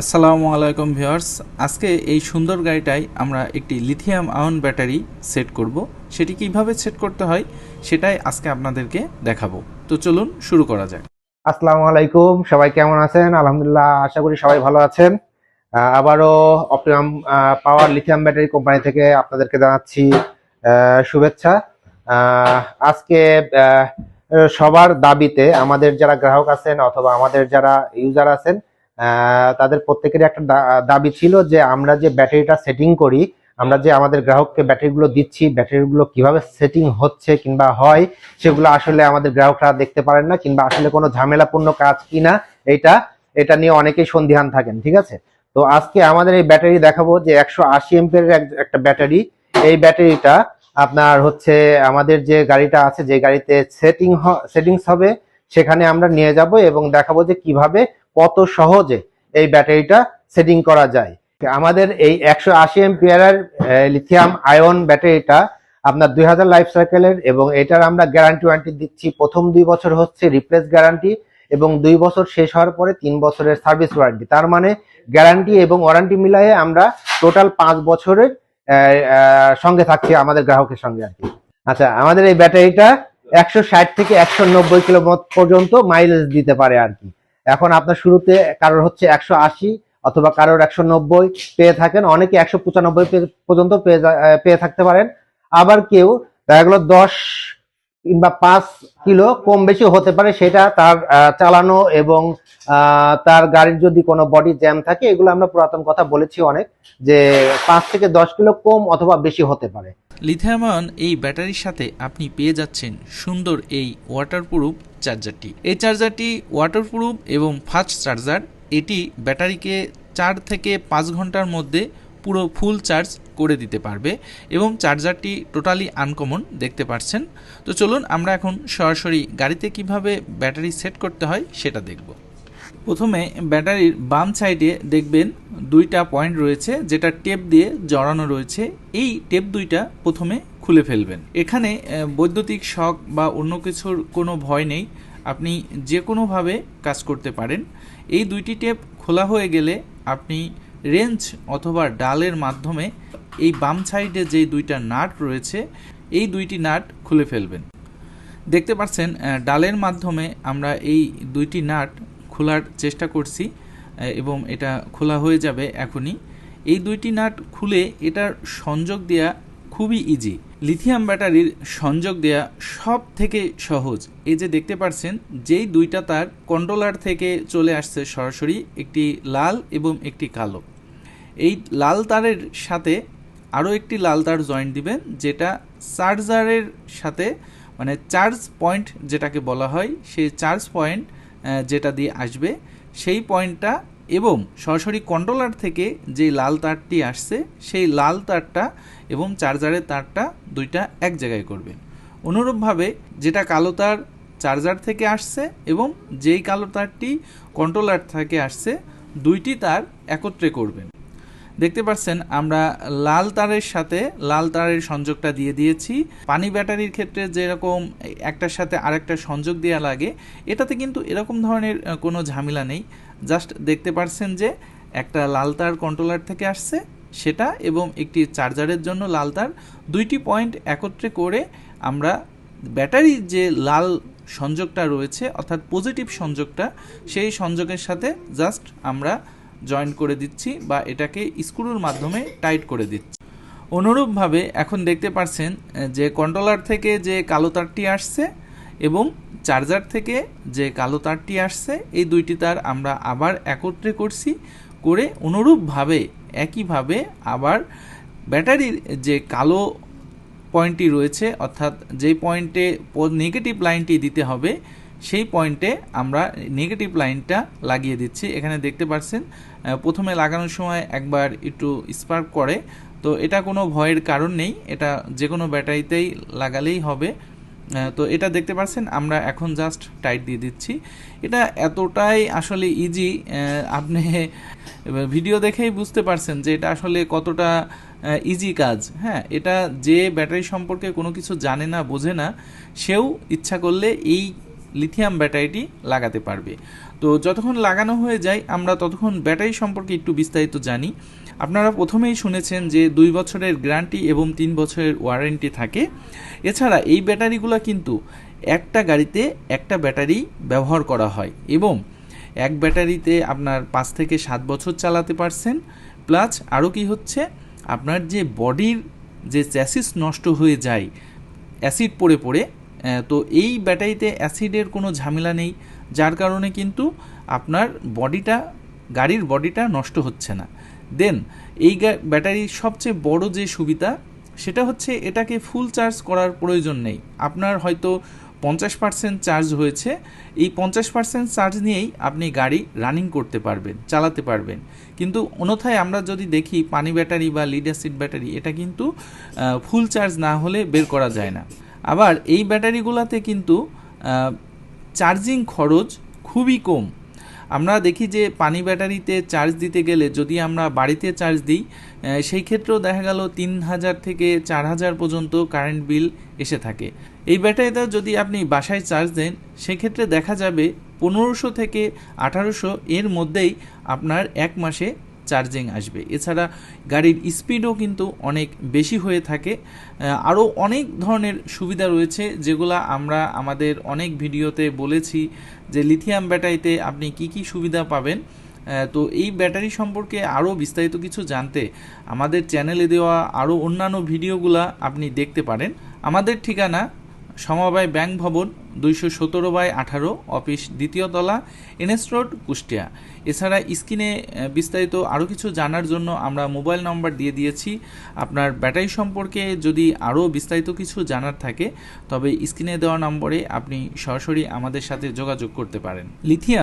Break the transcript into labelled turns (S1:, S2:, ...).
S1: আসসালামু আলাইকুম ভিউয়ার্স। আজকে এই সুন্দর গাড়িটায় আমরা একটি লিথিয়াম আয়ন ব্যাটারি সেট করব। সেটি কীভাবে সেট করতে হয় সেটাই আজকে আপনাদেরকে দেখাবো। তো চলুন শুরু করা যাক।
S2: আসসালামু আলাইকুম, সবাই কেমন আছেন? আলহামদুলিল্লাহ, আশা করি সবাই ভালো আছেন। আবারও optimum power lithium battery company থেকে আপনাদেরকে জানাচ্ছি শুভেচ্ছা। আজকে সবার দাবিতে আমাদের যারা গ্রাহক আছেন অথবা আমাদের যারা ইউজার আছেন তাদের প্রত্যেকেরই একটা দাবি ছিল যে আমরা যে ব্যাটারিটা সেটিং করি, আমরা যে আমাদের গ্রাহককে ব্যাটারিগুলো দিচ্ছি, ব্যাটারিগুলো কীভাবে সেটিং হচ্ছে কিংবা হয়, সেগুলো আসলে আমাদের গ্রাহকরা দেখতে পারেন না কিংবা আসলে কোনো ঝামেলাপূর্ণ কাজ কিনা, এটা এটা নিয়ে অনেকেই সন্দিহান থাকেন, ঠিক আছে? তো আজকে আমাদের এই ব্যাটারি দেখাবো যে একশো আশি এমপের একটা ব্যাটারি, এই ব্যাটারিটা আপনার হচ্ছে আমাদের যে গাড়িটা আছে, যে গাড়িতে সেটিং সেটিংস হবে, সেখানে আমরা নিয়ে যাব এবং দেখাবো যে কীভাবে কত সহজে এই ব্যাটারিটা সেটিং করা যায়। আমাদের এই একশো আশি এমপিয়ারের লিথিয়াম আয়ন ব্যাটারিটা আপনার দুই হাজার লাইফ সাইকেলের এবং এটার আমরা গ্যারান্টি ওয়ারেন্টি দিচ্ছি। প্রথম দুই বছর হচ্ছে রিপ্লেস গ্যারান্টি এবং দুই বছর শেষ হওয়ার পরে তিন বছরের সার্ভিস ওয়ারেন্টি তার মানে গ্যারান্টি এবং ওয়ারেন্টি মিলায়ে আমরা টোটাল পাঁচ বছরের সঙ্গে থাকছি আমাদের গ্রাহকের সঙ্গে আর কি। আচ্ছা আমাদের এই ব্যাটারিটা একশো ষাট থেকে একশো নব্বই পর্যন্ত মাইলেজ দিতে পারে আর কি। এখন আপনার শুরুতে কারোর হচ্ছে একশো আশি অথবা কারোর একশো নব্বই পেয়ে থাকেন। অনেকে একশো পঁচানব্বই পর্যন্ত পেয়ে থাকতে পারেন। আবার কেউ, দেখা গেলো দশ কিংবা পাঁচ কিলো কম বেশি হতে পারে, সেটা তার চালানো এবং তার গাড়ির যদি কোনো বডি জ্যাম থাকে, এগুলো আমরা পুরাতন কথা বলেছি অনেক, যে পাঁচ থেকে দশ কিলো কম অথবা বেশি হতে পারে।
S1: লিথিয়াম আয়ন এই ব্যাটারির সাথে আপনি পেয়ে যাচ্ছেন সুন্দর এই ওয়াটারপ্রুফ চার্জারটি। এই চার্জারটি ওয়াটারপ্রুফ এবং ফাস্ট চার্জার। এটি ব্যাটারিকে চার থেকে পাঁচ ঘণ্টার মধ্যে পুরো ফুল চার্জ করে দিতে পারবে এবং চার্জারটি টোটালি আনকমন দেখতে পাচ্ছেন। তো চলুন আমরা এখন সরাসরি গাড়িতে কীভাবে ব্যাটারি সেট করতে হয় সেটা দেখব। প্রথমে ব্যাটারির বাম সাইডে দেখবেন দুইটা পয়েন্ট রয়েছে, যেটা টেপ দিয়ে জড়ানো রয়েছে। এই টেপ দুইটা প্রথমে খুলে ফেলবেন। এখানে বৈদ্যুতিক শক বা অন্য কিছুর কোনো ভয় নেই। আপনি যে কোনোভাবে কাজ করতে পারেন। এই দুইটি টেপ খোলা হয়ে গেলে আপনি রেঞ্জ অথবা ডালের মাধ্যমে এই বাম সাইডে যে দুইটা নাট রয়েছে, এই দুইটি নাট খুলে ফেলবেন। দেখতে পাচ্ছেন ডালের মাধ্যমে আমরা এই দুইটি নাট খোলার চেষ্টা করছি এবং এটা খোলা হয়ে যাবে এখনই। এই দুইটি নাট খুলে এটার সংযোগ দেওয়া খুবই ইজি লিথিয়াম ব্যাটারির সংযোগ দেওয়া সব থেকে সহজ। এই যে দেখতে পাচ্ছেন যেই দুইটা তার কন্ট্রোলার থেকে চলে আসছে সরাসরি, একটি লাল এবং একটি কালো। এই লাল তারের সাথে আরও একটি লাল তার জয়েন্ট দিবেন, যেটা চার্জারের সাথে মানে চার্জ পয়েন্ট যেটাকে বলা হয়, সেই চার্জ পয়েন্ট যেটা দিয়ে আসবে, সেই পয়েন্টটা এবং সরাসরি কন্ট্রোলার থেকে যে লাল তারটি আসছে, সেই লাল তারটা এবং চার্জারের তারটা দুইটা এক জায়গায় করবে। অনুরূপভাবে যেটা কালো তার চার্জার থেকে আসছে এবং যেই কালো তারটি কন্ট্রোলার থেকে আসছে, দুইটি তার একত্রে করবেন। দেখতে পাচ্ছেন, আমরা লাল তারের সাথে লাল তারের সংযোগটা দিয়ে দিয়েছি। পানি ব্যাটারির ক্ষেত্রে যেরকম একটার সাথে আরেকটা সংযোগ দেওয়া লাগে, এটাতে কিন্তু এরকম ধরনের কোনো ঝামেলা নেই। জাস্ট দেখতে পাচ্ছেন যে একটা লাল তার কন্ট্রোলার থেকে আসছে, সেটা এবং একটি চার্জারের জন্য লাল তার। দুইটি পয়েন্ট একত্রে করে আমরা ব্যাটারির যে লাল সংযোগটা রয়েছে, অর্থাৎ পজিটিভ সংযোগটা, সেই সংযোগের সাথে জাস্ট আমরা জয়েন করে দিচ্ছি বা এটাকে স্ক্রুর মাধ্যমে টাইট করে দিচ্ছি। অনুরূপভাবে এখন দেখতে পাচ্ছেন যে কন্ট্রোলার থেকে যে কালো তারটি আসছে এবং চার্জার থেকে যে কালো তারটি আসছে, এই দুইটি তার আমরা আবার একত্রে করছি করে অনুরূপভাবে, একইভাবে আবার ব্যাটারির যে কালো পয়েন্টটি রয়েছে, অর্থাৎ যেই পয়েন্টে নেগেটিভ লাইনটি দিতে হবে সেই পয়েন্টে আমরা নেগেটিভ লাইনটা লাগিয়ে দিচ্ছি। এখানে দেখতে পাচ্ছেন প্রথমে লাগানোর সময় একবার একটু স্পার্ক করে। তো এটা কোনো ভয়ের কারণ নেই, এটা যে কোনো ব্যাটারিতেই লাগালেই হবে। তো এটা দেখতে পাচ্ছেন, আমরা এখন জাস্ট টাইট দিয়ে দিচ্ছি। এটা এতটাই আসলে ইজি আপনি ভিডিও দেখেই বুঝতে পারছেন যে এটা আসলে কতটা ইজি কাজ। হ্যাঁ এটা যে ব্যাটারি সম্পর্কে কোনো কিছু জানে না, বোঝে না, সেও ইচ্ছা করলে এই লিথিয়াম ব্যাটারিটি লাগাতে পারবে। তো যতক্ষণ লাগানো হয়ে যায়, আমরা ততক্ষণ ব্যাটারি সম্পর্কে একটু বিস্তারিত জানি। আপনারা প্রথমেই শুনেছেন যে দুই বছরের গ্যারান্টি এবং তিন বছরের ওয়ারেন্টি থাকে। এছাড়া এই ব্যাটারিগুলো কিন্তু একটা গাড়িতে একটা ব্যাটারি ব্যবহার করা হয় এবং এক ব্যাটারিতে আপনার পাঁচ থেকে সাত বছর চালাতে পারছেন। প্লাস আরও কি হচ্ছে, আপনার যে বডির যে চ্যাসিস নষ্ট হয়ে যায় অ্যাসিড পড়ে পড়ে তো এই ব্যাটারিতে অ্যাসিডের কোনো ঝামেলা নেই, যার কারণে কিন্তু আপনার বডিটা, গাড়ির বডিটা নষ্ট হচ্ছে না। দেন এই ব্যাটারির সবচেয়ে বড় যে সুবিধা, সেটা হচ্ছে এটাকে ফুল চার্জ করার প্রয়োজন নেই। আপনার হয়তো পঞ্চাশ পার্সেন্ট চার্জ হয়েছে, এই পঞ্চাশ পার্সেন্ট চার্জ নিয়েই আপনি গাড়ি রানিং করতে পারবেন, চালাতে পারবেন। কিন্তু অন্যথায় আমরা যদি দেখি পানি ব্যাটারি বা লিড অ্যাসিড ব্যাটারি, এটা কিন্তু ফুল চার্জ না হলে বের করা যায় না। আবার এই ব্যাটারিগুলোতে কিন্তু চার্জিং খরচ খুবই কম। আমরা দেখি যে পানি ব্যাটারিতে চার্জ দিতে গেলে যদি আমরা বাড়িতে চার্জ দিই সেই ক্ষেত্রেও দেখা গেল তিন হাজার থেকে চার হাজার পর্যন্ত কারেন্ট বিল এসে থাকে। এই ব্যাটারিটা যদি আপনি বাসায় চার্জ দেন, সেক্ষেত্রে দেখা যাবে পনেরোশো থেকে আঠারোশো এর মধ্যেই আপনার এক মাসে চার্জিং আসবে। এছাড়া গাড়ির স্পিডও কিন্তু অনেক বেশি হয়ে থাকে। আরও অনেক ধরনের সুবিধা রয়েছে যেগুলো আমরা আমাদের অনেক ভিডিওতে বলেছি যে লিথিয়াম ব্যাটারিতে আপনি কি কি সুবিধা পাবেন। তো এই ব্যাটারি সম্পর্কে আরও বিস্তারিত কিছু জানতে আমাদের চ্যানেলে দেওয়া আরও অন্যান্য ভিডিওগুলা আপনি দেখতে পারেন। আমাদের ঠিকানা সমবায় ব্যাংক ভবন দুইশো সতেরো বাই আঠারো, অফিস দ্বিতীয় তলা, এনএস রোড, কুষ্টিয়া। এছাড়া স্ক্রিনে বিস্তারিত আরও কিছু জানার জন্য আমরা মোবাইল নম্বর দিয়ে দিয়েছি। আপনার ব্যাটারি সম্পর্কে যদি আরও বিস্তারিত কিছু জানার থাকে, তবে স্ক্রিনে দেওয়া নম্বরে আপনি সরাসরি আমাদের সাথে যোগাযোগ করতে পারেন। লিথিয়াম